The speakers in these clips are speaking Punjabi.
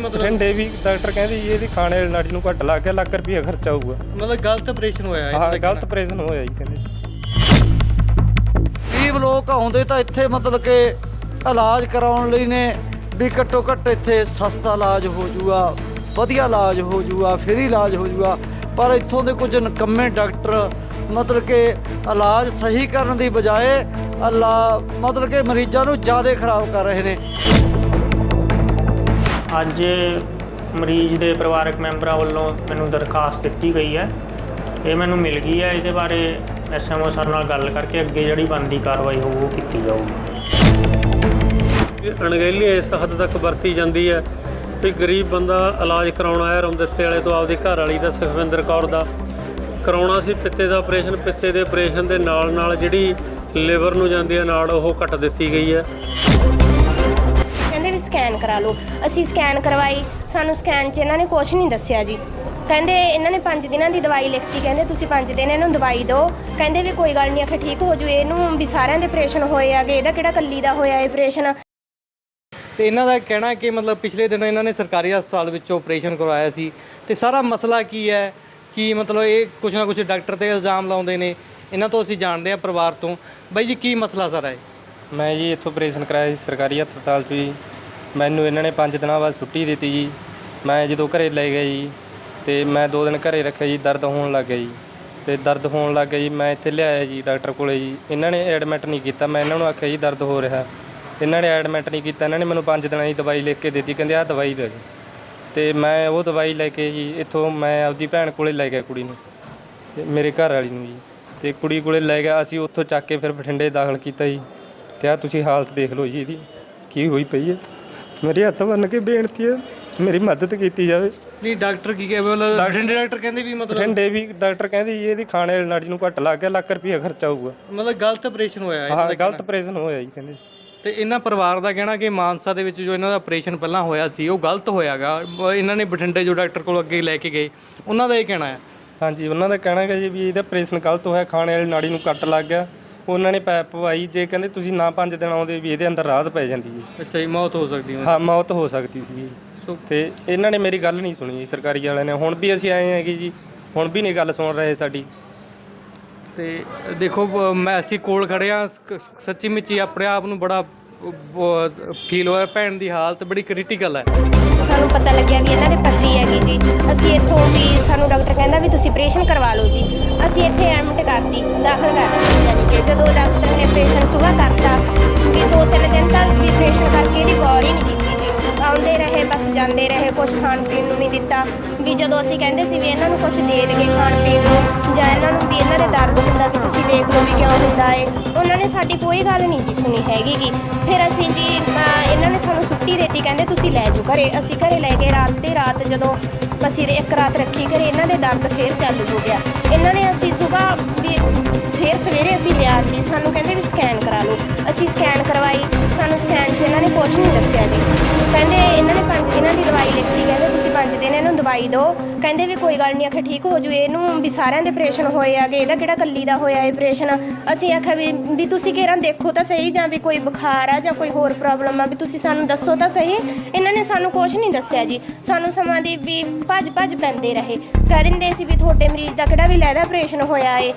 ਬਠਿੰਡੇ ਵੀ ਡਾਕਟਰ ਕਹਿੰਦੇ ਜੀ ਇਹਦੀ ਖਾਣੇ ਵਾਲੀ ਨਾੜੀ ਨੂੰ ਘੱਟ ਲੱਗ ਗਿਆ ਲੱਖ ਰੁਪਈਆ ਖਰਚਾ ਆਊਗਾ ਮਤਲਬ ਗਲਤ ਆਪਰੇਸ਼ਨ ਹੋਇਆ ਹੈ ਹਾਂ ਗਲਤ ਆਪਰੇਸ਼ਨ ਹੋਇਆ ਜੀ ਕਹਿੰਦੇ। ਗਰੀਬ ਲੋਕ ਆਉਂਦੇ ਤਾਂ ਇੱਥੇ ਮਤਲਬ ਕਿ ਇਲਾਜ ਕਰਾਉਣ ਲਈ ਨੇ ਵੀ ਘੱਟੋ ਘੱਟ ਇੱਥੇ ਸਸਤਾ ਇਲਾਜ ਹੋ ਜੂਗਾ ਵਧੀਆ ਇਲਾਜ ਹੋ ਜੂਗਾ ਫ੍ਰੀ ਇਲਾਜ ਹੋ ਜੂਗਾ ਪਰ ਇੱਥੋਂ ਦੇ ਕੁਝ ਨਕੰਮੇ ਡਾਕਟਰ ਮਤਲਬ ਕਿ ਇਲਾਜ ਸਹੀ ਕਰਨ ਦੀ ਬਜਾਏ ਅੱਲਾ ਮਤਲਬ ਕਿ ਮਰੀਜ਼ਾਂ ਨੂੰ ਜ਼ਿਆਦਾ ਖਰਾਬ ਕਰ ਰਹੇ ਨੇ। ਅੱਜ ਮਰੀਜ਼ ਦੇ ਪਰਿਵਾਰਕ ਮੈਂਬਰਾਂ ਵੱਲੋਂ ਮੈਨੂੰ ਦਰਖਾਸਤ ਦਿੱਤੀ ਗਈ ਹੈ। ਇਹ ਮੈਨੂੰ ਮਿਲ ਗਈ ਹੈ। ਇਹਦੇ ਬਾਰੇ ਐਸਐਮਓ ਸਰ ਨਾਲ ਗੱਲ ਕਰਕੇ ਅੱਗੇ ਜਿਹੜੀ ਬਣਦੀ ਕਾਰਵਾਈ ਹੋਊ, ਉਹ ਕੀਤੀ ਜਾਊਗੀ। ਅਣਗਹਿਲੀ ਇਸ ਹੱਦ ਤੱਕ ਵਰਤੀ ਜਾਂਦੀ ਹੈ ਵੀ ਗਰੀਬ ਬੰਦਾ ਇਲਾਜ ਕਰਾਉਣ ਆਇਆ ਰਮਦਿੱਤੇ ਵਾਲੇ ਤੋਂ ਆਪਦੀ ਘਰ ਵਾਲੀ ਦਾ, ਸੁਖਵਿੰਦਰ ਕੌਰ ਦਾ। ਕਰਾਉਣਾ ਸੀ ਪਿੱਤੇ ਦਾ ਆਪਰੇਸ਼ਨ, ਪਿੱਤੇ ਦੇ ਆਪਰੇਸ਼ਨ ਦੇ ਨਾਲ ਨਾਲ ਜਿਹੜੀ ਲਿਵਰ ਨੂੰ ਜਾਂਦੀ ਹੈ, ਨਾਲ ਉਹ ਕੱਟ ਦਿੱਤੀ ਗਈ ਹੈ। ਸਕੈਨ ਕਰਾ ਲਓ। ਅਸੀਂ ਸਕੈਨ ਕਰਵਾਈ ਸਾਨੂੰ ਸਕੈਨ 'ਚ ਇਹਨਾਂ ਨੇ ਕੁਝ ਨਹੀਂ ਦੱਸਿਆ ਜੀ। ਕਹਿੰਦੇ ਇਹਨਾਂ ਨੇ 5 ਦਿਨਾਂ ਦੀ ਦਵਾਈ ਲਿਖਤੀ ਕਹਿੰਦੇ ਤੁਸੀਂ 5 ਦਿਨ ਇਹਨੂੰ ਦਵਾਈ ਦਿਓ। ਕਹਿੰਦੇ ਵੀ ਕੋਈ ਗੱਲ ਨਹੀਂ ਆਖੇ ਠੀਕ ਹੋ ਜੂ ਇਹਨੂੰ ਵੀ ਸਾਰਿਆਂ ਦੇ ਆਪਰੇਸ਼ਨ ਹੋਏ ਆਗੇ ਇਹਦਾ ਕਿਹੜਾ ਕੱਲੀ ਦਾ ਹੋਇਆ ਆਪਰੇਸ਼ਨ ਤੇ ਇਹਨਾਂ ਦਾ ਕਹਿਣਾ ਕਿ ਮਤਲਬ ਪਿਛਲੇ ਦਿਨ ਇਹਨਾਂ ਨੇ ਸਰਕਾਰੀ ਹਸਪਤਾਲ ਵਿੱਚੋਂ ਆਪਰੇਸ਼ਨ ਕਰਵਾਇਆ ਸੀ। ਤੇ ਸਾਰਾ ਮਸਲਾ ਕੀ ਹੈ ਕਿ ਮਤਲਬ ਇਹ ਕੁਛ ਨਾ ਕੁਛ ਡਾਕਟਰ ਤੇ ਇਲਜ਼ਾਮ ਲਾਉਂਦੇ ਨੇ। ਇਹਨਾਂ ਤੋਂ ਅਸੀਂ ਜਾਣਦੇ ਹਾਂ ਪਰਿਵਾਰ ਤੋਂ। ਬਾਈ ਜੀ ਕੀ ਮਸਲਾ ਸਾਰਾ ਹੈ? ਮੈਂ ਜੀ ਇੱਥੋਂ ਆਪਰੇਸ਼ਨ ਕਰਾਇਆ ਸੀ ਸਰਕਾਰੀ ਹਸਪਤਾਲ 'ਚ ਜੀ। ਮੈਨੂੰ ਇਹਨਾਂ ਨੇ 5 ਦਿਨਾਂ ਬਾਅਦ ਛੁੱਟੀ ਦਿੱਤੀ ਜੀ। ਮੈਂ ਜਦੋਂ ਘਰੇ ਲੈ ਗਿਆ ਜੀ ਤੇ ਮੈਂ 2 ਦਿਨ ਘਰੇ ਰੱਖਿਆ ਜੀ, ਦਰਦ ਹੋਣ ਲੱਗ ਗਿਆ ਜੀ। ਤੇ ਦਰਦ ਹੋਣ ਲੱਗ ਗਿਆ ਜੀ, ਮੈਂ ਇੱਥੇ ਲਿਆਇਆ ਜੀ ਡਾਕਟਰ ਕੋਲੇ ਜੀ। ਇਹਨਾਂ ਨੇ ਐਡਮਿਟ ਨਹੀਂ ਕੀਤਾ, ਮੈਂ ਇਹਨਾਂ ਨੂੰ ਆਖਿਆ ਜੀ ਦਰਦ ਹੋ ਰਿਹਾ। ਇਹਨਾਂ ਨੇ ਐਡਮਿਟ ਨਹੀਂ ਕੀਤਾ, ਇਹਨਾਂ ਨੇ ਮੈਨੂੰ 5 ਦਿਨਾਂ ਦੀ ਦਵਾਈ ਲਿਖ ਕੇ ਦਿੱਤੀ, ਕਹਿੰਦੇ ਆਹ ਦਵਾਈ ਲੈ ਜੀ ਤੇ ਮੈਂ ਉਹ ਦਵਾਈ ਲੈ ਕੇ ਜੀ, ਇੱਥੋਂ ਮੈਂ ਆਪਦੀ ਭੈਣ ਕੋਲੇ ਲੈ ਗਿਆ ਕੁੜੀ ਨੂੰ, ਤੇ ਮੇਰੇ ਘਰ ਵਾਲੀ ਨੂੰ ਜੀ। ਤੇ ਕੁੜੀ ਕੋਲੇ ਲੈ ਗਿਆ, ਅਸੀਂ ਉੱਥੋਂ ਚੱਕ ਕੇ ਫਿਰ ਬਠਿੰਡੇ ਦਾਖਲ ਕੀਤਾ ਜੀ। ਤੇ ਆ ਤੁਸੀਂ ਹਾਲਤ ਦੇਖ ਲਓ ਜੀ ਇਹਦੀ, ਕੀ ਹੋਈ ਪਈ ਹੈ। ਮੇਰੇ ਹੱਥ ਬੰਨ ਕੇ ਬੇਨਤੀ ਹੈ ਮੇਰੀ ਮਦਦ ਕੀਤੀ ਜਾਵੇ। ਨਹੀਂ ਡਾਕਟਰ ਕੀ ਕਹੇ ਮਤਲਬ ਬਠਿੰਡੇ ਡਾਕਟਰ ਕਹਿੰਦੇ ਵੀ ਮਤਲਬ ਬਠਿੰਡੇ ਵੀ ਡਾਕਟਰ ਕਹਿੰਦੇ ਜੀ ਇਹਦੀ ਖਾਣੇ ਵਾਲੀ ਨਾੜੀ ਨੂੰ ਘੱਟ ਲੱਗ ਗਿਆ ਲੱਖ ਰੁਪਈਆ ਖਰਚਾ ਆਊਗਾ ਮਤਲਬ ਗਲਤ ਆਪਰੇਸ਼ਨ ਹੋਇਆ ਹੈ ਹਾਂ ਗਲਤ ਆਪਰੇਸ਼ਨ ਹੋਇਆ ਜੀ ਕਹਿੰਦੇ। ਤੇ ਇਹਨਾਂ ਪਰਿਵਾਰ ਦਾ ਕਹਿਣਾ ਕਿ ਮਾਨਸਾ ਦੇ ਵਿੱਚ ਜੋ ਇਹਨਾਂ ਦਾ ਆਪਰੇਸ਼ਨ ਪਹਿਲਾਂ ਹੋਇਆ ਸੀ ਉਹ ਗਲਤ ਹੋਇਆਗਾ। ਇਹਨਾਂ ਨੇ ਬਠਿੰਡੇ ਜੋ ਡਾਕਟਰ ਕੋਲ ਅੱਗੇ ਲੈ ਕੇ ਗਏ ਉਹਨਾਂ ਦਾ ਇਹ ਕਹਿਣਾ ਹੈ। ਹਾਂਜੀ ਉਹਨਾਂ ਦਾ ਕਹਿਣਾ ਹੈ ਜੀ ਵੀ ਇਹਦਾ ਆਪਰੇਸ਼ਨ ਗਲਤ ਹੋਇਆ ਖਾਣੇ ਵਾਲੀ ਨਾੜੀ ਨੂੰ ਕੱਟ ਲੱਗ ਗਿਆ। ਉਹਨਾਂ ਨੇ ਪੈਪ ਪਵਾਈ ਜੇ ਕਹਿੰਦੇ ਤੁਸੀਂ ਨਾ ਪੰਜ ਦਿਨ ਆਉਂਦੇ ਵੀ ਇਹਦੇ ਅੰਦਰ ਰਾਹਤ ਪੈ ਜਾਂਦੀ ਜੀ ਅੱਛਾ ਜੀ ਮੌਤ ਹੋ ਸਕਦੀ ਹੈ। ਹਾਂ ਮੌਤ ਹੋ ਸਕਦੀ ਸੀ। ਜੀ ਸੋ ਤੇ ਇਹਨਾਂ ਨੇ ਮੇਰੀ ਗੱਲ ਨਹੀਂ ਸੁਣੀ ਜੀ ਸਰਕਾਰੀ ਵਾਲਿਆਂ ਨੇ। ਹੁਣ ਵੀ ਅਸੀਂ ਆਏ ਹੈਗੇ ਜੀ ਹੁਣ ਵੀ ਨਹੀਂ ਗੱਲ ਸੁਣ ਰਹੇ ਸਾਡੀ। ਤੇ ਦੇਖੋ ਮੈਂ ਅਸੀਂ ਕੋਲ ਖੜੇ ਆ ਸੱਚੀ ਮੁੱਚੀ ਆਪਣੇ ਆਪ ਨੂੰ ਬੜਾ ਫੀਲ ਹੋਇਆ ਭੈਣ ਦੀ ਹਾਲਤ, ਬੜੀ ਕ੍ਰਿਟੀਕਲ ਹੈ। ਸਾਨੂੰ ਪਤਾ ਲੱਗਿਆ ਵੀ ਇਹਨਾਂ ਦੇ ਪੱਥਰੀ ਹੈਗੀ ਜੀ। ਅਸੀਂ ਇੱਥੋਂ ਵੀ ਸਾਨੂੰ ਡਾਕਟਰ ਕਹਿੰਦਾ ਵੀ ਤੁਸੀਂ ਆਪਰੇਸ਼ਨ ਕਰਵਾ ਲਓ ਜੀ। ਅਸੀਂ ਇੱਥੇ ਐਡਮਿਟ ਕਰਤੀ, ਦਾਖਲ ਕਰ ਯਾਨੀ ਕਿ ਜਦੋਂ ਡਾਕਟਰ ਨੇ ਆਪਰੇਸ਼ਨ ਸੁਬਾਹ ਕਰਤਾ, ਵੀ ਦੋ ਤਿੰਨ ਦਿਨ ਤੱਕ ਵੀ ਆਪਰੇਸ਼ਨ ਕਰਕੇ ਇਹਦੀ ਗੌਰ ਹੀ ਨਹੀਂ ਕੀਤੀ। ਆਉਂਦੇ ਰਹੇ, ਬਸ ਜਾਂਦੇ ਰਹੇ ਕੁਝ ਖਾਣ ਪੀਣ ਨੂੰ ਨਹੀਂ ਦਿੱਤਾ। ਵੀ ਜਦੋਂ ਅਸੀਂ ਕਹਿੰਦੇ ਸੀ ਵੀ ਇਹਨਾਂ ਨੂੰ ਕੁਝ ਦੇ ਦੇਗੇ ਖਾਣ ਪੀਣ ਨੂੰ, ਜਾਂ ਇਹਨਾਂ ਨੂੰ ਵੀ ਇਹਨਾਂ ਦੇ ਦਰਦ ਹੁੰਦਾ ਵੀ ਤੁਸੀਂ ਦੇਖ ਲਓ ਵੀ ਕਿਉਂ ਹੁੰਦਾ ਏ। ਉਹਨਾਂ ਨੇ ਸਾਡੀ ਕੋਈ ਗੱਲ ਨਹੀਂ ਜੀ ਸੁਣੀ ਹੈਗੀ ਗੀ। ਫਿਰ ਅਸੀਂ ਜੀ ਇਹਨਾਂ ਨੇ ਸਾਨੂੰ ਛੁੱਟੀ ਦਿੱਤੀ, ਕਹਿੰਦੇ ਤੁਸੀਂ ਲੈ ਜਾਓ ਘਰੇ। ਅਸੀਂ ਘਰੇ ਲੈ ਕੇ ਰਾਤ ਤੇ ਰਾਤ ਜਦੋਂ ਅਸੀਂ ਇੱਕ ਰਾਤ ਰੱਖੀ ਘਰੇ, ਇਹਨਾਂ ਦੇ ਦਰਦ ਫੇਰ ਚਾਲੂ ਹੋ ਗਿਆ। ਇਹਨਾਂ ਨੇ ਅਸੀਂ ਸਵੇਰ ਵੀ, ਫੇਰ ਸਵੇਰੇ ਅਸੀਂ ਲਿਆ ਲਿਆਤੀ ਸਾਨੂੰ ਕਹਿੰਦੇ ਵੀ ਸਕੈਨ ਕਰਾ ਲਓ। ਅਸੀਂ ਸਕੈਨ ਕਰਵਾਈ, ਸਾਨੂੰ ਸਕੈਨ 'ਚ ਇਹਨਾਂ ਨੇ ਕੁਝ ਨਹੀਂ ਦੱਸਿਆ ਜੀ। ਕਹਿੰਦੇ ਇਹਨਾਂ ਨੇ ਪੰਜ ਦਿਨਾਂ ਦੀ ਦਵਾਈ ਲਿਖੀ ਕਹਿੰਦੇ ਤੁਸੀਂ ਪੰਜ 5 ਦਿਨ ਇਹਨੂੰ ਦਵਾਈ ਦਿਓ ਕਹਿੰਦੇ ਵੀ ਕੋਈ ਗੱਲ ਨਹੀਂ ਆਖੇ ਠੀਕ ਹੋ ਜੂ, ਇਹਨੂੰ ਵੀ ਸਾਰਿਆਂ ਦੇ ਆਪਰੇਸ਼ਨ ਹੋਏ ਆਗੇ ਇਹਦਾ ਕਿਹੜਾ ਕੱਲੀ ਦਾ ਹੋਇਆ ਆਪਰੇਸ਼ਨ ਅਸੀਂ ਆਖਿਆ ਵੀ ਵੀ ਤੁਸੀਂ ਕਿਹੜਾ ਦੇਖੋ ਤਾਂ ਸਹੀ ਜਾਂ ਵੀ ਕੋਈ ਬੁਖਾਰ ਆ ਜਾਂ ਕੋਈ ਹੋਰ ਪ੍ਰੋਬਲਮ ਆ, ਵੀ ਤੁਸੀਂ ਸਾਨੂੰ ਦੱਸੋ ਤਾਂ ਸਹੀ। ਇਹਨਾਂ ਨੇ ਸਾਨੂੰ ਕੁਝ ਨਹੀਂ ਦੱਸਿਆ ਜੀ। ਸਾਨੂੰ ਸਮਾਂ ਦੀ ਵੀ ਭੱਜ ਭੱਜ ਪੈਂਦੇ ਰਹੇ। ਕਹਿ ਦਿੰਦੇ ਸੀ ਵੀ ਤੁਹਾਡੇ ਮਰੀਜ਼ ਦਾ ਕਿਹੜਾ ਵੀ ਲੈਦਾ ਆਪਰੇਸ਼ਨ ਹੋਇਆ ਏ।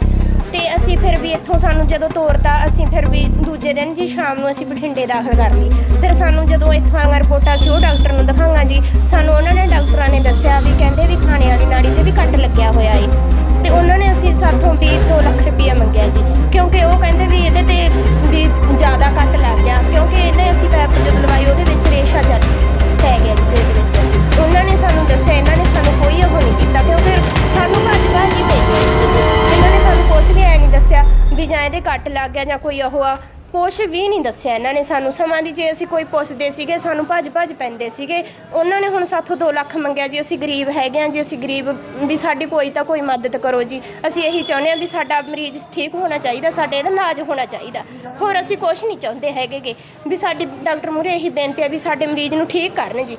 ਤੇ ਅਸੀਂ ਫਿਰ ਵੀ ਇੱਥੋਂ ਸਾਨੂੰ ਜਦੋਂ ਤੋਰਤਾ, ਅਸੀਂ ਫਿਰ ਵੀ ਦੂਜੇ ਦਿਨ ਜੀ ਸ਼ਾਮ ਨੂੰ ਅਸੀਂ ਬਠਿੰਡੇ ਦਾਖਲ ਕਰ ਲਈ। ਫਿਰ ਸਾਨੂੰ ਜਦੋਂ ਇੱਥੋਂ ਆਈਆਂ ਰਿਪੋਰਟਾਂ ਸੀ ਉਹ ਡਾਕਟਰ ਨੂੰ ਦਿਖਾਈਆਂ ਜੀ। ਸਾਨੂੰ ਉਹਨਾਂ ਨੇ ਡਾਕਟਰਾਂ ਨੇ ਦੱਸਿਆ ਵੀ ਕਹਿੰਦੇ ਵੀ ਖਾਣੇ ਵਾਲੀ ਨਾੜੀ ਤੇ ਵੀ ਕੱਟ ਲੱਗਿਆ ਹੋਇਆ ਏ। ਤੇ ਉਹਨਾਂ ਨੇ ਅਸੀਂ ਸਾਥੋਂ ਵੀ 2 ਲੱਖ ਰੁਪਈਆ ਮੰਗਿਆ ਜੀ। ਕਿਉਂਕਿ ਉਹ ਕਹਿੰਦੇ ਵੀ ਇਹਦੇ ਤੇ ਵੀ ਜ਼ਿਆਦਾ ਕੱਟ ਲੱਗ ਗਿਆ। ਕਿਉਂਕਿ ਇਹਦੇ ਅਸੀਂ ਪੈਪ ਜਦੋਂ ਲਵਾਈ ਉਹਦੇ ਵਿੱਚ ਰੇਸ਼ਾ ਚੱਲ ਪੈ ਗਿਆ ਜੀ ਪੇਟ ਵਿੱਚ। ਉਹਨਾਂ ਨੇ ਸਾਨੂੰ ਦੱਸਿਆ, ਇਹਨਾਂ ਨੇ ਸਾਨੂੰ ਕੋਈ ਉਹ ਨਹੀਂ ਕੀਤਾ ਕਿਉਂਕਿ ਸਾਨੂੰ ਭੱਜ ਭੱਜ ਹੀ ਪੈ ਗਏ। ਇਹਨਾਂ ਨੇ ਸਾਨੂੰ ਕੁਛ ਵੀ ਐ ਨਹੀਂ ਦੱਸਿਆ ਵੀ ਜਾਂ ਇਹਦੇ ਕੱਟ ਲੱਗ ਗਿਆ ਜਾਂ ਕੋਈ ਉਹ ਆ। ਕੁਛ ਵੀ ਨਹੀਂ ਦੱਸਿਆ ਇਹਨਾਂ ਨੇ ਸਾਨੂੰ। ਸਮਾਂ ਦੀ ਜੇ ਅਸੀਂ ਕੋਈ ਪੁੱਛਦੇ ਸੀਗੇ ਸਾਨੂੰ ਭੱਜ ਭੱਜ ਪੈਂਦੇ ਸੀਗੇ। ਉਹਨਾਂ ਨੇ ਹੁਣ ਸਾਥੋਂ 2 ਲੱਖ ਮੰਗਿਆ ਜੀ ਅਸੀਂ ਗਰੀਬ ਹੈਗੇ ਆ ਜੀ ਅਸੀਂ ਗਰੀਬ ਵੀ ਸਾਡੀ ਕੋਈ ਤਾਂ ਕੋਈ ਮਦਦ ਕਰੋ ਜੀ। ਅਸੀਂ ਇਹੀ ਚਾਹੁੰਦੇ ਆ ਵੀ ਸਾਡਾ ਮਰੀਜ਼ ਠੀਕ ਹੋਣਾ ਚਾਹੀਦਾ ਸਾਡੇ ਇਹਦਾ ਇਲਾਜ ਹੋਣਾ ਚਾਹੀਦਾ। ਹੋਰ ਅਸੀਂ ਕੁਛ ਨਹੀਂ ਚਾਹੁੰਦੇ ਹੈਗੇਗੇ। ਵੀ ਸਾਡੀ ਡਾਕਟਰ ਮੂਰੇ ਇਹੀ ਬੇਨਤੀ ਆ ਵੀ ਸਾਡੇ ਮਰੀਜ਼ ਨੂੰ ਠੀਕ ਕਰਨ ਜੀ।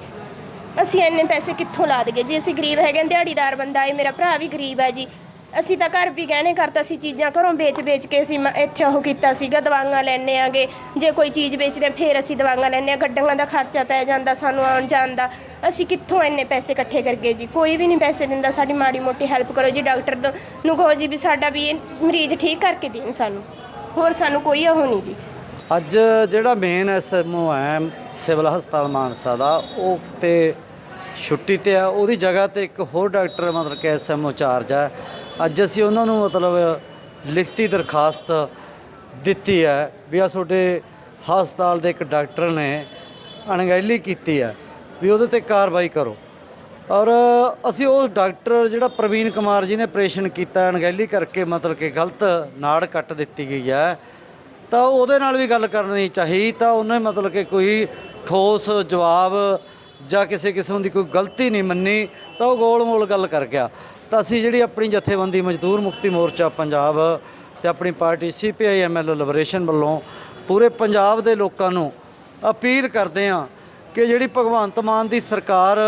ਅਸੀਂ ਇੰਨੇ ਪੈਸੇ ਕਿੱਥੋਂ ਲਾ ਦਈਏ ਜੀ? ਅਸੀਂ ਗਰੀਬ ਹੈਗੇ ਹਾਂ, ਦਿਹਾੜੀਦਾਰ ਬੰਦਾ ਹੈ ਮੇਰਾ ਭਰਾ ਵੀ ਗਰੀਬ ਹੈ ਜੀ। ਅਸੀਂ ਤਾਂ ਘਰ ਵੀ ਗਹਿਣੇ ਕਰਤਾ ਸੀ, ਚੀਜ਼ਾਂ ਘਰੋਂ ਵੇਚ-ਵੇਚ ਕੇ ਅਸੀਂ ਮ- ਇੱਥੇ ਉਹ ਕੀਤਾ ਸੀਗਾ, ਦਵਾਈਆਂ ਲੈਣੇ ਆਗੇ। ਜੇ ਕੋਈ ਚੀਜ਼ ਵੇਚਦੇ ਫਿਰ ਅਸੀਂ ਦਵਾਈਆਂ ਲੈਣੇ ਆ। ਗੱਡੀਆਂ ਦਾ ਖਰਚਾ ਪੈ ਜਾਂਦਾ, ਸਾਨੂੰ ਆਉਣ ਜਾਣ ਦਾ। ਅਸੀਂ ਕਿੱਥੋਂ ਇੰਨੇ ਪੈਸੇ ਇਕੱਠੇ ਕਰਗੇ ਜੀ? ਕੋਈ ਵੀ ਨਹੀਂ ਪੈਸੇ ਦਿੰਦਾ, ਸਾਡੀ ਮਾੜੀ ਮੋਟੀ ਹੈਲਪ ਕਰੋ ਜੀ, ਡਾਕਟਰ ਦ- ਨੂੰ ਕਹੋ ਜੀ ਵੀ ਸਾਡਾ ਵੀ ਇਹ ਮਰੀਜ਼ ਠੀਕ ਕਰਕੇ ਦੇਣ ਸਾਨੂੰ। ਹੋਰ ਸਾਨੂੰ ਕੋਈ ਉਹ ਨਹੀਂ ਜੀ। ਅੱਜ ਜਿਹੜਾ ਮੇਨ ਐਸਐਮਓ ਹੈ, ਸਿਵਲ ਹਸਪਤਾਲ ਮਾਨਸਾ ਦਾ, ਉਹ ਤੇ ਛੁੱਟੀ ਤੇ ਆ। ਉਹਦੀ ਜਗ੍ਹਾ ਤੇ ਇੱਕ ਹੋਰ ਡਾਕਟਰ ਮਤਲਬ ਕਿ ਐਸਐਮਓ ਚਾਰਜ ਹੈ ਅੱਜ ਅਸੀਂ ਉਹਨਾਂ ਨੂੰ ਮਤਲਬ ਲਿਖਤੀ ਦਰਖਾਸਤ ਦਿੱਤੀ ਹੈ ਵੀ ਆ ਤੁਹਾਡੇ ਹਸਪਤਾਲ ਦੇ ਇੱਕ ਡਾਕਟਰ ਨੇ ਅਣਗਹਿਲੀ ਕੀਤੀ ਹੈ ਵੀ ਉਹਦੇ ਤੇ ਕਾਰਵਾਈ ਕਰੋ। ਔਰ ਅਸੀਂ ਉਸ ਡਾਕਟਰ ਜਿਹੜਾ ਪ੍ਰਵੀਨ ਕੁਮਾਰ ਜੀ ਨੇ ਆਪਰੇਸ਼ਨ ਕੀਤਾ, ਅਣਗਹਿਲੀ ਕਰਕੇ ਮਤਲਬ ਕਿ ਗਲਤ ਨਾੜ ਕੱਟ ਦਿੱਤੀ ਗਈ ਹੈ, ਤਾਂ ਉਹਦੇ ਨਾਲ ਵੀ ਗੱਲ ਕਰਨੀ ਚਾਹੀ, ਤਾਂ ਉਹਨੇ ਮਤਲਬ ਕਿ ਕੋਈ ਠੋਸ ਜਵਾਬ ਜਾਂ ਕਿਸੇ ਕਿਸਮ ਦੀ ਕੋਈ ਗਲਤੀ ਨਹੀਂ ਮੰਨੀ, ਤਾਂ ਉਹ ਗੋਲ-ਮੋਲ ਗੱਲ ਕਰ ਗਿਆ। ਤਾਂ ਅਸੀਂ ਜਿਹੜੀ ਆਪਣੀ ਜਥੇਬੰਦੀ ਮਜ਼ਦੂਰ ਮੁਕਤੀ ਮੋਰਚਾ ਪੰਜਾਬ ਤੇ ਆਪਣੀ ਪਾਰਟੀ ਸੀਪੀਆਈ ਐਮਐਲ ਲਿਬਰੇਸ਼ਨ ਵੱਲੋਂ ਪੂਰੇ ਪੰਜਾਬ ਦੇ ਲੋਕਾਂ ਨੂੰ ਅਪੀਲ ਕਰਦੇ ਹਾਂ ਕਿ ਜਿਹੜੀ ਭਗਵੰਤ ਮਾਨ ਦੀ ਸਰਕਾਰ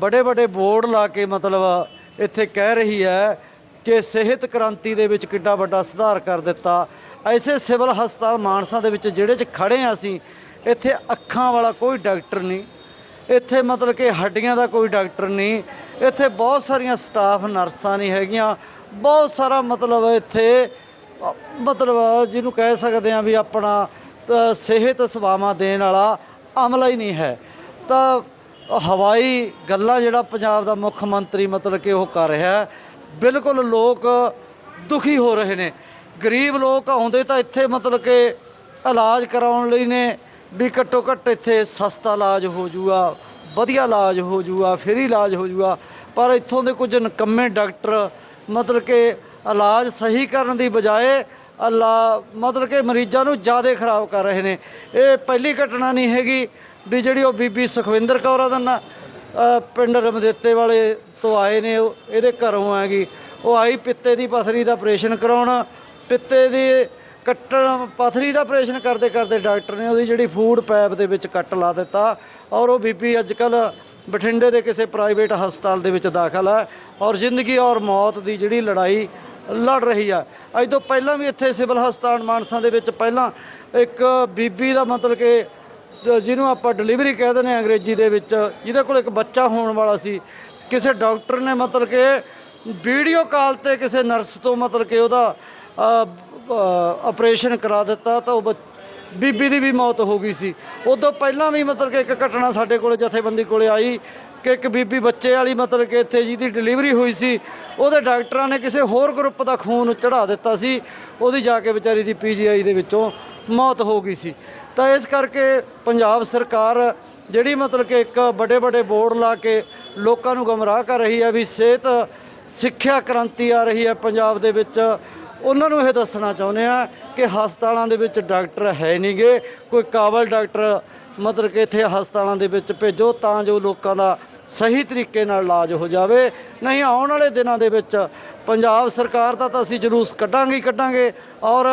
ਬੜੇ ਬੜੇ ਬੋਰਡ ਲਾ ਕੇ ਮਤਲਬ ਇੱਥੇ ਕਹਿ ਰਹੀ ਹੈ ਕਿ ਸਿਹਤ ਕ੍ਰਾਂਤੀ ਦੇ ਵਿੱਚ ਕਿੱਡਾ ਵੱਡਾ ਸੁਧਾਰ ਕਰ ਦਿੱਤਾ। ਐਸੇ ਸਿਵਲ ਹਸਪਤਾਲ ਮਾਨਸਾ ਦੇ ਵਿੱਚ ਜਿਹੜੇ 'ਚ ਖੜੇ ਹਾਂ ਅਸੀਂ, ਇੱਥੇ ਅੱਖਾਂ ਵਾਲਾ ਕੋਈ ਡਾਕਟਰ ਨਹੀਂ। ਇੱਥੇ ਮਤਲਬ ਕਿ ਹੱਡੀਆਂ ਦਾ ਕੋਈ ਡਾਕਟਰ ਨਹੀਂ, ਇੱਥੇ ਬਹੁਤ ਸਾਰੀਆਂ ਸਟਾਫ ਨਰਸਾਂ ਨਹੀਂ ਹੈਗੀਆਂ, ਬਹੁਤ ਸਾਰਾ ਮਤਲਬ ਇੱਥੇ, ਮਤਲਬ ਜਿਹਨੂੰ ਕਹਿ ਸਕਦੇ ਆ ਵੀ ਆਪਣਾ ਸਿਹਤ ਸੇਵਾਵਾਂ ਦੇਣ ਵਾਲਾ ਅਮਲਾ ਹੀ ਨਹੀਂ ਹੈ। ਤਾਂ ਹਵਾਈ ਗੱਲਾਂ ਜਿਹੜਾ ਪੰਜਾਬ ਦਾ ਮੁੱਖ ਮੰਤਰੀ ਮਤਲਬ ਕਿ ਉਹ ਕਰ ਰਿਹਾ ਬਿਲਕੁਲ ਲੋਕ ਦੁਖੀ ਹੋ ਰਹੇ ਨੇ। ਗਰੀਬ ਲੋਕ ਆਉਂਦੇ ਤਾਂ ਇੱਥੇ ਮਤਲਬ ਕਿ ਇਲਾਜ ਕਰਾਉਣ ਲਈ ਨੇ ਵੀ ਘੱਟੋ ਘੱਟ ਇੱਥੇ ਸਸਤਾ ਇਲਾਜ ਹੋ ਜੂਗਾ, ਵਧੀਆ ਇਲਾਜ ਹੋ ਜੂਗਾ, ਫ੍ਰੀ ਇਲਾਜ ਹੋ ਜੂਗਾ। ਪਰ ਇੱਥੋਂ ਦੇ ਕੁਝ ਨਕੰਮੇ ਡਾਕਟਰ ਮਤਲਬ ਕਿ ਇਲਾਜ ਸਹੀ ਕਰਨ ਦੀ ਬਜਾਏ ਅੱਲਾ ਮਤਲਬ ਕਿ ਮਰੀਜ਼ਾਂ ਨੂੰ ਜ਼ਿਆਦਾ ਖਰਾਬ ਕਰ ਰਹੇ ਨੇ। ਇਹ ਪਹਿਲੀ ਘਟਨਾ ਨਹੀਂ ਹੈਗੀ ਵੀ ਜਿਹੜੀ ਉਹ ਬੀਬੀ ਸੁਖਵਿੰਦਰ ਕੌਰ ਦਾ ਨਾ ਪਿੰਡ ਰਮਦੇਤੇ ਵਾਲੇ ਤੋਂ ਆਏ ਨੇ, ਉਹ ਇਹਦੇ ਘਰੋਂ ਆਏਗੀ ਉਹ ਆਈ ਪਿੱਤੇ ਦੀ ਪਥਰੀ ਦਾ ਆਪਰੇਸ਼ਨ ਕਰਾਉਣ। ਪਿੱਤੇ ਦੀ ਕੱਟਣ, ਪਥਰੀ ਦਾ ਆਪਰੇਸ਼ਨ ਕਰਦੇ ਕਰਦੇ ਡਾਕਟਰ ਨੇ ਉਹਦੀ ਜਿਹੜੀ ਫੂਡ ਪੈਪ ਦੇ ਵਿੱਚ ਕੱਟ ਲਾ ਦਿੱਤਾ ਔਰ ਉਹ ਬੀਬੀ ਅੱਜ ਕੱਲ ਬਠਿੰਡੇ ਦੇ ਕਿਸੇ ਪ੍ਰਾਈਵੇਟ ਹਸਪਤਾਲ ਦੇ ਵਿੱਚ ਦਾਖਲ ਹੈ ਔਰ ਜ਼ਿੰਦਗੀ ਔਰ ਮੌਤ ਦੀ ਜਿਹੜੀ ਲੜਾਈ ਲੜ ਰਹੀ ਆ। ਅੱਜ ਤੋਂ ਪਹਿਲਾਂ ਵੀ ਇੱਥੇ ਸਿਵਲ ਹਸਪਤਾਲ ਮਾਨਸਾ ਦੇ ਵਿੱਚ ਪਹਿਲਾਂ ਇੱਕ ਬੀਬੀ ਦਾ ਮਤਲਬ ਕਿ ਜਿਹਨੂੰ ਆਪਾਂ ਡਿਲੀਵਰੀ ਕਹਿ ਦਿੰਦੇ ਹਾਂ ਅੰਗਰੇਜ਼ੀ ਦੇ ਵਿੱਚ, ਜਿਹਦੇ ਕੋਲ ਇੱਕ ਬੱਚਾ ਹੋਣ ਵਾਲਾ ਸੀ। ਕਿਸੇ ਡਾਕਟਰ ਨੇ ਮਤਲਬ ਕਿ ਵੀਡੀਓ ਕਾਲ ਤੇ ਕਿਸੇ ਨਰਸ ਤੋਂ ਮਤਲਬ ਕਿ ਉਹਦਾ ਆਪਰੇਸ਼ਨ ਕਰਾ ਦਿੱਤਾ ਤਾਂ ਉਹ ਬੱਚ- ਬੀਬੀ ਦੀ ਵੀ ਮੌਤ ਹੋ ਗਈ ਸੀ। ਉਦੋਂ ਪਹਿਲਾਂ ਵੀ ਮਤਲਬ ਕਿ ਇੱਕ ਘਟਨਾ ਸਾਡੇ ਕੋਲੇ, ਜਥੇਬੰਦੀ ਕੋਲੇ ਆਈ ਕਿ ਇੱਕ ਬੀਬੀ ਬੱਚੇ ਵਾਲੀ ਮਤਲਬ ਕਿ ਇੱਥੇ ਜਿਹਦੀ ਡਿਲੀਵਰੀ ਹੋਈ ਸੀ, ਉਹਦੇ ਡਾਕਟਰਾਂ ਨੇ ਕਿਸੇ ਹੋਰ ਗਰੁੱਪ ਦਾ ਖੂਨ ਚੜਾ ਦਿੱਤਾ ਸੀ, ਉਹਦੀ ਜਾ ਕੇ ਵਿਚਾਰੀ ਦੀ ਪੀਜੀਆਈ ਦੇ ਵਿੱਚੋਂ ਮੌਤ ਹੋ ਗਈ ਸੀ। ਤਾਂ ਇਸ ਕਰਕੇ ਪੰਜਾਬ ਸਰਕਾਰ ਜਿਹੜੀ ਮਤਲਬ ਕਿ ਇੱਕ ਵੱਡੇ ਵੱਡੇ ਬੋਰਡ ਲਾ ਕੇ ਲੋਕਾਂ ਨੂੰ ਗਮਰਾਹ ਕਰ ਰਹੀ ਹੈ ਵੀ ਸਿਹਤ ਸਿੱਖਿਆ ਕ੍ਰਾਂਤੀ ਆ ਰਹੀ ਹੈ ਪੰਜਾਬ ਦੇ ਵਿੱਚ ਉਹਨਾਂ ਨੂੰ ਇਹ ਦੱਸਣਾ ਚਾਹੁੰਦੇ ਆ ਕਿ ਹਸਪਤਾਲਾਂ ਦੇ ਵਿੱਚ ਡਾਕਟਰ ਹੈ ਨਹੀਂਗੇ, ਕੋਈ ਕਾਬਲ ਡਾਕਟਰ ਮਤਲਬ ਕਿ ਇੱਥੇ ਹਸਪਤਾਲਾਂ ਦੇ ਵਿੱਚ ਭੇਜੋ ਤਾਂ ਜੋ ਲੋਕਾਂ ਦਾ ਸਹੀ ਤਰੀਕੇ ਨਾਲ ਇਲਾਜ ਹੋ ਜਾਵੇ। ਨਹੀਂ, ਆਉਣ ਵਾਲੇ ਦਿਨਾਂ ਦੇ ਵਿੱਚ ਪੰਜਾਬ ਸਰਕਾਰ ਦਾ ਤਾਂ ਅਸੀਂ ਜਲੂਸ ਕੱਢਾਂਗੇ ਹੀ ਕੱਢਾਂਗੇ ਔਰ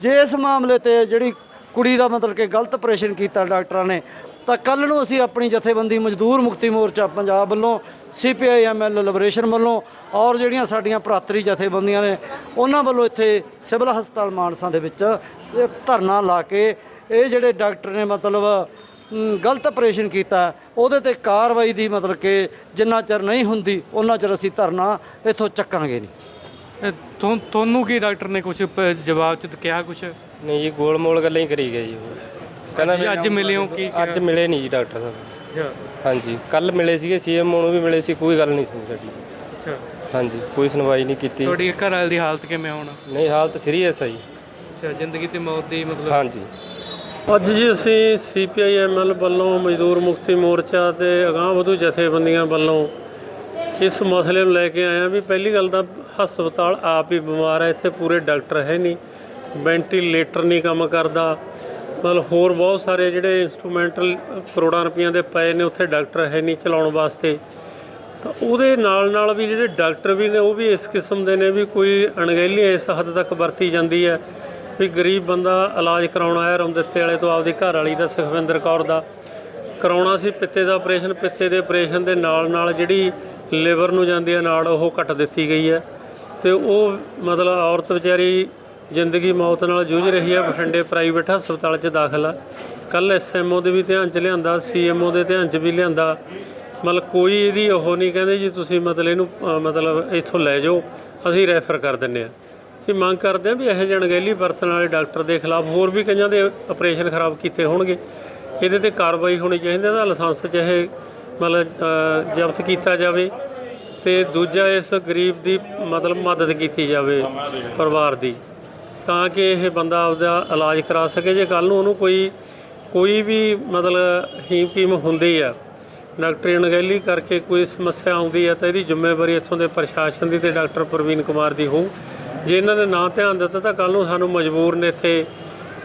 ਜੇ ਇਸ ਮਾਮਲੇ ਤੇ ਜਿਹੜੀ ਕੁੜੀ ਦਾ ਮਤਲਬ ਕਿ ਗਲਤ ਆਪਰੇਸ਼ਨ ਕੀਤਾ ਡਾਕਟਰਾਂ ਨੇ। ਤਾਂ ਕੱਲ ਨੂੰ ਅਸੀਂ ਆਪਣੀ ਜਥੇਬੰਦੀ ਮਜ਼ਦੂਰ ਮੁਕਤੀ ਮੋਰਚਾ ਪੰਜਾਬ ਵੱਲੋਂ ਸੀਪੀਆਈ ਐਮਐਲ ਲਿਬਰੇਸ਼ਨ ਵੱਲੋਂ ਔਰ ਜਿਹੜੀਆਂ ਸਾਡੀਆਂ ਭਰਾਤਰੀ ਜਥੇਬੰਦੀਆਂ ਨੇ, ਉਹਨਾਂ ਵੱਲੋਂ ਇੱਥੇ ਸਿਵਲ ਹਸਪਤਾਲ ਮਾਨਸਾ ਦੇ ਵਿੱਚ ਧਰਨਾ ਲਾ ਕੇ ਇਹ ਜਿਹੜੇ ਡਾਕਟਰ ਨੇ ਮਤਲਬ ਗਲਤ ਆਪਰੇਸ਼ਨ ਕੀਤਾ, ਉਹਦੇ ਤੇ ਕਾਰਵਾਈ ਦੀ ਮਤਲਬ ਕਿ ਜਿੰਨਾ ਚਿਰ ਨਹੀਂ ਹੁੰਦੀ, ਉਹਨਾਂ ਚਿਰ ਅਸੀਂ ਧਰਨਾ ਇੱਥੋਂ ਚੱਕਾਂਗੇ ਨਹੀਂ। ਤੁਹਾ- ਤੁਹਾਨੂੰ ਕੀ ਡਾਕਟਰ ਨੇ ਕੁਝ ਜਵਾਬ ਚ ਕਿਹਾ ਕੁਝ ਨਹੀਂ ਜੀ ਗੋਲ-ਮੋਲ ਗੱਲਾਂ ਹੀ ਕਰੀ ਗਏ ਜੀ ਉਹ। ਕਹਿੰਦਾ ਅੱਜ- ਵੀ ਅੱਜ ਮਿਲੇ ਹੋ, ਕੀ ਅੱਜ ਕਿਹਾ? ਮਿਲੇ ਨਹੀਂ ਜੀ ਡਾਕਟਰ ਸਾਹਿਬ। ਹਾਂਜੀ ਕੱਲ ਮਿਲੇ ਸੀਗੇ ਸੀਐਮ ਨੂੰ ਵੀ ਮਿਲੇ ਸੀ ਕੋਈ ਗੱਲ ਨਹੀਂ ਸੁਣੀ ਸਾਡੀ। ਅੱਛਾ। ਹਾਂਜੀ ਕੋਈ ਸੁਣਵਾਈ ਨਹੀਂ ਕੀਤੀ। ਤੁਹਾਡੀ ਘਰ ਵਾਲੇ ਦੀ ਹਾਲਤ ਕਿਵੇਂ ਹੁਣ? ਨਹੀਂ ਹਾਲਤ ਸੀਰੀਅਸ ਹੈ ਜੀ। ਅੱਛਾ ਜ਼ਿੰਦਗੀ ਤੇ ਮੌਤ ਦੀ ਮਤਲਬ ਹਾਂਜੀ। ਅੱਜ ਜੀ ਅਸੀਂ ਸੀਪੀਆਈਐਮਐਲ ਵੱਲੋਂ ਮਜ਼ਦੂਰ ਮੁਕਤੀ ਮੋਰਚਾ ਤੇ ਅਗਾਂਹ ਵਧੂ ਜਥੇਬੰਦੀਆਂ ਵੱਲੋਂ ਇਸ ਮਸਲੇ ਨੂੰ ਲੈ ਕੇ ਆਏ ਹਾਂ ਵੀ ਪਹਿਲੀ ਗੱਲ ਤਾਂ ਹਸਪਤਾਲ ਆਪ ਹੀ ਬਿਮਾਰ ਹੈ ਇੱਥੇ ਪੂਰੇ ਡਾਕਟਰ ਹੈ ਨਹੀਂ, ਵੈਂਟੀਲੇਟਰ ਨਹੀਂ ਕੰਮ ਕਰਦਾ। ਮਤਲਬ ਹੋਰ ਬਹੁਤ ਸਾਰੇ ਜਿਹੜੇ ਇਨਸਟਰੂਮੈਂਟਲ ਕਰੋੜਾਂ ਰੁਪਈਆਂ ਦੇ ਪਏ ਨੇ, ਉੱਥੇ ਡਾਕਟਰ ਹੈ ਨਹੀਂ ਚਲਾਉਣ ਵਾਸਤੇ। ਤਾਂ ਉਹਦੇ ਨਾਲ ਨਾਲ ਵੀ ਜਿਹੜੇ ਡਾਕਟਰ ਵੀ ਨੇ, ਉਹ ਵੀ ਇਸ ਕਿਸਮ ਦੇ ਨੇ ਵੀ ਕੋਈ ਅਣਗਹਿਲੀ ਇਸ ਹੱਦ ਤੱਕ ਵਰਤੀ ਜਾਂਦੀ ਹੈ ਵੀ ਗਰੀਬ ਬੰਦਾ ਇਲਾਜ ਕਰਾਉਣ ਆਇਆ ਰਮਦਿੱਤੇ ਵਾਲੇ ਤੋਂ ਆਪਦੀ ਘਰ ਵਾਲੀ ਦਾ, ਸੁਖਵਿੰਦਰ ਕੌਰ ਦਾ। ਕਰਾਉਣਾ ਸੀ ਪਿੱਤੇ ਦਾ ਆਪਰੇਸ਼ਨ ਪਿੱਤੇ ਦੇ ਆਪਰੇਸ਼ਨ ਦੇ ਨਾਲ ਨਾਲ ਜਿਹੜੀ ਲਿਵਰ ਨੂੰ ਜਾਂਦੀ ਹੈ, ਨਾਲ ਉਹ ਕੱਟ ਦਿੱਤੀ ਗਈ ਹੈ। ਤੇ ਉਹ ਮਤਲਬ ਔਰਤ ਵਿਚਾਰੀ ਜ਼ਿੰਦਗੀ ਮੌਤ ਨਾਲ ਜੂਝ ਰਹੀ ਹੈ ਬਠਿੰਡੇ ਪ੍ਰਾਈਵੇਟ ਹਸਪਤਾਲ 'ਚ ਦਾਖਲ ਆ। ਕੱਲ ਐਸਐਮਓ ਦੇ ਵੀ ਧਿਆਨ 'ਚ ਲਿਆਂਦਾ ਸੀਐਮਓ ਦੇ ਧਿਆਨ 'ਚ ਵੀ ਲਿਆਂਦਾ। ਮਤਲਬ ਕੋਈ ਇਹਦੀ ਉਹ ਨਹੀਂ ਕਹਿੰਦੇ ਜੀ, ਤੁਸੀਂ ਮਤਲਬ ਇਹਨੂੰ ਮਤਲਬ ਇੱਥੋਂ ਲੈ ਜਾਓ, ਅਸੀਂ ਰੈਫਰ ਕਰ ਦਿੰਨੇ ਆ। ਅਸੀਂ ਮੰਗ ਕਰਦੇ ਹਾਂ ਵੀ ਇਹੋ ਜਿਹੇ ਅਣਗਹਿਲੀ ਵਰਤਣ ਵਾਲੇ ਡਾਕਟਰ ਦੇ ਖਿਲਾਫ ਹੋਰ ਵੀ ਕਈਆਂ ਦੇ ਆਪਰੇਸ਼ਨ ਖਰਾਬ ਕੀਤੇ ਹੋਣਗੇ। ਇਹਦੇ ਤੇ ਕਾਰਵਾਈ ਹੋਣੀ ਚਾਹੀਦੀ ਹੈ, ਇਹਦਾ ਲਾਇਸੈਂਸ ਚਾਹੇ ਮਤਲਬ ਜ਼ਬਤ ਕੀਤਾ ਜਾਵੇ। ਤੇ ਦੂਜਾ ਇਸ ਗਰੀਬ ਦੀ ਮਤਲਬ ਮਦਦ ਕੀਤੀ ਜਾਵੇ ਪਰਿਵਾਰ ਦੀ, ਤਾਂ ਕਿ ਇਹ ਬੰਦਾ ਆਪਦਾ ਇਲਾਜ ਕਰਾ ਸਕੇ। ਜੇ ਕੱਲ ਨੂੰ ਉਹਨੂੰ ਕੋਈ ਕੋਈ ਵੀ ਮਤਲਬ ਹੀਮ ਕੀਮ ਹੁੰਦੀ ਆ, ਡਾਕਟਰੀ ਅਣਗਹਿਲੀ ਕਰਕੇ ਕੋਈ ਸਮੱਸਿਆ ਆਉਂਦੀ ਹੈ ਤਾਂ ਇਹਦੀ ਜ਼ਿੰਮੇਵਾਰੀ ਇੱਥੋਂ ਦੇ ਪ੍ਰਸ਼ਾਸਨ ਦੀ ਤੇ ਡਾਕਟਰ ਪ੍ਰਵੀਨ ਕੁਮਾਰ ਦੀ ਹੋਊ। ਜੇ ਇਹਨਾਂ ਨੇ ਨਾ ਧਿਆਨ ਦਿੱਤਾ, ਤਾਂ ਕੱਲ ਨੂੰ ਸਾਨੂੰ ਮਜਬੂਰ ਨੇ ਇੱਥੇ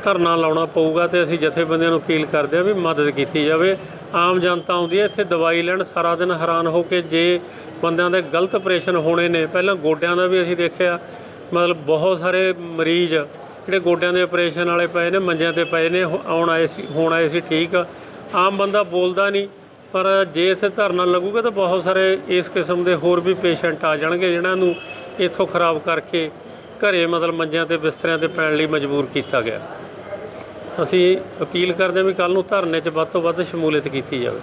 ਧਰਨਾ ਲਾਉਣਾ ਪਊਗਾ ਤੇ ਅਸੀਂ ਜਥੇਬੰਦੀਆਂ ਨੂੰ ਅਪੀਲ ਕਰਦੇ ਹਾਂ ਵੀ ਮਦਦ ਕੀਤੀ ਜਾਵੇ। ਆਮ ਜਨਤਾ ਆਉਂਦੀ ਹੈ, ਇੱਥੇ ਦਵਾਈ ਲੈਣ ਸਾਰਾ ਦਿਨ ਹੈਰਾਨ ਹੋ ਕੇ ਜੇ ਬੰਦਿਆਂ ਦੇ ਗਲਤ ਆਪਰੇਸ਼ਨ ਹੋਣੇ ਨੇ, ਪਹਿਲਾਂ ਗੋਡਿਆਂ ਦਾ ਵੀ ਅਸੀਂ ਦੇਖਿਆ, ਮਤਲਬ ਬਹੁਤ ਸਾਰੇ ਮਰੀਜ਼ ਜਿਹੜੇ ਗੋਡਿਆਂ ਦੇ ਆਪਰੇਸ਼ਨ ਵਾਲੇ ਪਏ ਨੇ, ਮੰਜਿਆਂ ਤੇ ਪਏ ਨੇ ਆਉਣ ਆਏ ਸੀ, ਹੋਣ ਆਏ ਸੀ ਠੀਕ। ਆਮ ਬੰਦਾ ਬੋਲਦਾ ਨਹੀਂ, ਪਰ ਜੇ ਇੱਥੇ ਧਰਨਾ ਲੱਗੂਗਾ ਤਾਂ ਬਹੁਤ ਸਾਰੇ ਇਸ ਕਿਸਮ ਦੇ ਹੋਰ ਵੀ ਪੇਸ਼ੈਂਟ ਆ ਜਾਣਗੇ ਜਿਹਨਾਂ ਨੂੰ ਇੱਥੋਂ ਖਰਾਬ ਕਰਕੇ ਘਰੇ ਮਤਲਬ ਮੰਜਿਆਂ ਤੇ ਬਿਸਤਰਿਆਂ ਤੇ ਪੈਣ ਲਈ ਮਜਬੂਰ ਕੀਤਾ ਗਿਆ। ਅਸੀਂ ਅਪੀਲ ਕਰਦੇ ਹਾਂ ਵੀ ਕੱਲ ਨੂੰ ਧਰਨੇ 'ਚ ਵੱਧ ਤੋਂ ਵੱਧ ਸ਼ਮੂਲੀਅਤ ਕੀਤੀ ਜਾਵੇ।